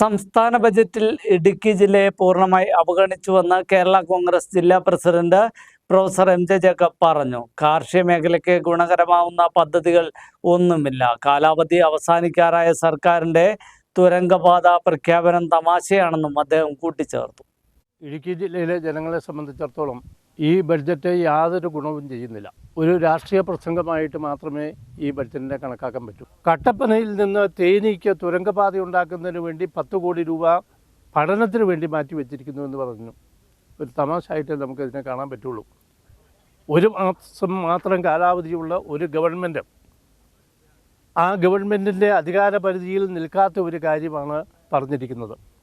സംസ്ഥാന ബജറ്റിൽ ഇടുക്കി ജില്ലയെ പൂർണമായി അവഗണിച്ചുവെന്ന് കേരള കോൺഗ്രസ് ജില്ലാ president professor M J Jacob പറഞ്ഞു. കാർഷിക മേഖലയ്ക്ക് ഗുണകരമാവുന്ന പദ്ധതികൾ ഒന്നുമില്ല. കാലാവധി അവസാനിക്കാറായ സർക്കാരിന്റെ തുരങ്കപാത പ്രഖ്യാപനം തമാശയാണെന്നും അദ്ദേഹം കൂട്ടിച്ചേർത്തു. ഇടുക്കി ജില്ലയിലെ ജനങ്ങളെ സംബന്ധിച്ചിടത്തോളം ഈ ബഡ്ജറ്റ് യാതൊരു ഗുണവും ചെയ്യുന്നില്ല. ഒരു രാഷ്ട്രീയ പ്രസംഗമായിട്ട് മാത്രമേ ഈ ബഡ്ജറ്റിനെ കണക്കാക്കാൻ പറ്റൂ. കട്ടപ്പനയിൽ നിന്ന് തേനിക്ക് തുരങ്കപാത ഉണ്ടാക്കുന്നതിന് വേണ്ടി പത്ത് കോടി രൂപ പഠനത്തിന് വേണ്ടി മാറ്റി വെച്ചിരിക്കുന്നു എന്ന് പറഞ്ഞു. ഒരു തമാശയായിട്ട് നമുക്ക് ഇതിനെ കാണാൻ പറ്റുള്ളൂ. ഒരു മാസം മാത്രം കാലാവധിയുള്ള ഒരു ഗവൺമെന്റ് ആ ഗവൺമെന്റിന്റെ അധികാര പരിധിയിൽ നിൽക്കാത്ത ഒരു കാര്യമാണ് പറഞ്ഞിരിക്കുന്നത്.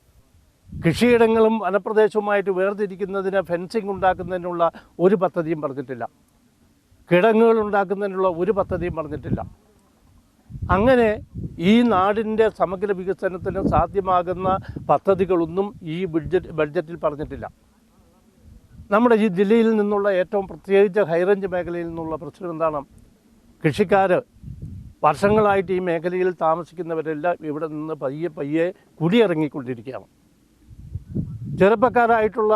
കൃഷിയിടങ്ങളും വനപ്രദേശവുമായിട്ട് വേർതിരിക്കുന്നതിന് ഫെൻസിങ് ഉണ്ടാക്കുന്നതിനുള്ള ഒരു പദ്ധതിയും പറഞ്ഞിട്ടില്ല. കിടങ്ങുകൾ ഉണ്ടാക്കുന്നതിനുള്ള ഒരു പദ്ധതിയും പറഞ്ഞിട്ടില്ല. അങ്ങനെ ഈ നാടിന്റെ സമഗ്ര വികസനത്തിന് സാധ്യമാകുന്ന പദ്ധതികളൊന്നും ഈ ബഡ്ജറ്റ് ബഡ്ജറ്റിൽ പറഞ്ഞിട്ടില്ല. നമ്മുടെ ഈ ജില്ലയിൽ നിന്നുള്ള ഏറ്റവും പ്രത്യേകിച്ച് ഹൈറേഞ്ച് മേഖലയിൽ നിന്നുള്ള പ്രശ്നം എന്താണ്? കൃഷിക്കാർ വർഷങ്ങളായിട്ട് ഈ മേഖലയിൽ താമസിക്കുന്നവരെല്ലാം ഇവിടെ നിന്ന് പയ്യെ പയ്യെ കുടിയിറങ്ങിക്കൊണ്ടിരിക്കുകയാണ്. ചെറുപ്പക്കാരായിട്ടുള്ള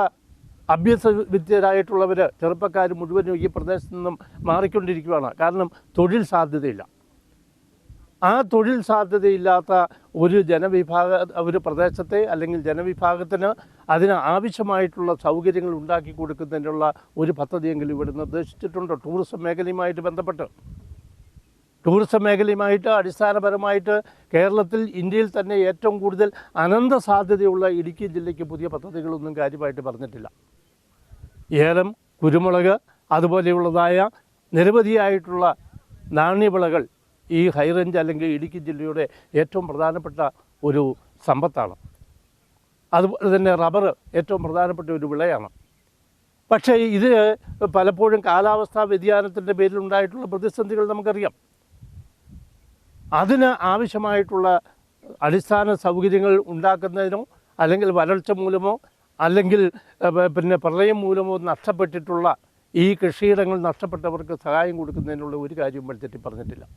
അഭ്യസ വിദ്യരായിട്ടുള്ളവർ ചെറുപ്പക്കാർ മുഴുവനും ഈ പ്രദേശത്ത് നിന്നും മാറിക്കൊണ്ടിരിക്കുകയാണ് കാരണം തൊഴിൽ സാധ്യതയില്ല. ആ തൊഴിൽ സാധ്യതയില്ലാത്ത ഒരു ജനവിഭാഗ ഒരു പ്രദേശത്തെ അല്ലെങ്കിൽ ജനവിഭാഗത്തിന് അതിന് ആവശ്യമായിട്ടുള്ള സൗകര്യങ്ങൾ ഉണ്ടാക്കി കൊടുക്കുന്നതിനുള്ള ഒരു പദ്ധതിയെങ്കിലും ഇവിടെ നിർദ്ദേശിച്ചിട്ടുണ്ട്. ടൂറിസം മേഖലയുമായിട്ട് ബന്ധപ്പെട്ട്. ടൂറിസം മേഖലയുമായിട്ട് അടിസ്ഥാനപരമായിട്ട് കേരളത്തിൽ ഇന്ത്യയിൽ തന്നെ ഏറ്റവും കൂടുതൽ അനന്ത സാധ്യതയുള്ള ഇടുക്കി ജില്ലയ്ക്ക് പുതിയ പദ്ധതികളൊന്നും കാര്യമായിട്ട് പറഞ്ഞിട്ടില്ല. ഏലം കുരുമുളക് അതുപോലെയുള്ളതായ നിരവധിയായിട്ടുള്ള നാണ്യവിളകൾ ഈ ഹൈറേഞ്ച് അല്ലെങ്കിൽ ഇടുക്കി ജില്ലയുടെ ഏറ്റവും പ്രധാനപ്പെട്ട ഒരു സമ്പത്താണ്. അതുപോലെ തന്നെ റബ്ബർ ഏറ്റവും പ്രധാനപ്പെട്ട ഒരു വിളയാണ്. പക്ഷേ ഇത് പലപ്പോഴും കാലാവസ്ഥാ വ്യതിയാനത്തിന്റെ പേരിലുണ്ടായിട്ടുള്ള പ്രതിസന്ധികൾ നമുക്കറിയാം. അതിന് ആവശ്യമായിട്ടുള്ള അടിസ്ഥാന സൗകര്യങ്ങൾ ഉണ്ടാക്കുന്നതിനോ അല്ലെങ്കിൽ വരൾച്ച മൂലമോ അല്ലെങ്കിൽ പിന്നെ പ്രളയം മൂലമോ നഷ്ടപ്പെട്ടിട്ടുള്ള ഈ കൃഷിയിടങ്ങൾ നഷ്ടപ്പെട്ടവർക്ക് സഹായം കൊടുക്കുന്നതിനുള്ള ഒരു കാര്യവും ബഡ്ജറ്റിൽ പറഞ്ഞിട്ടില്ല.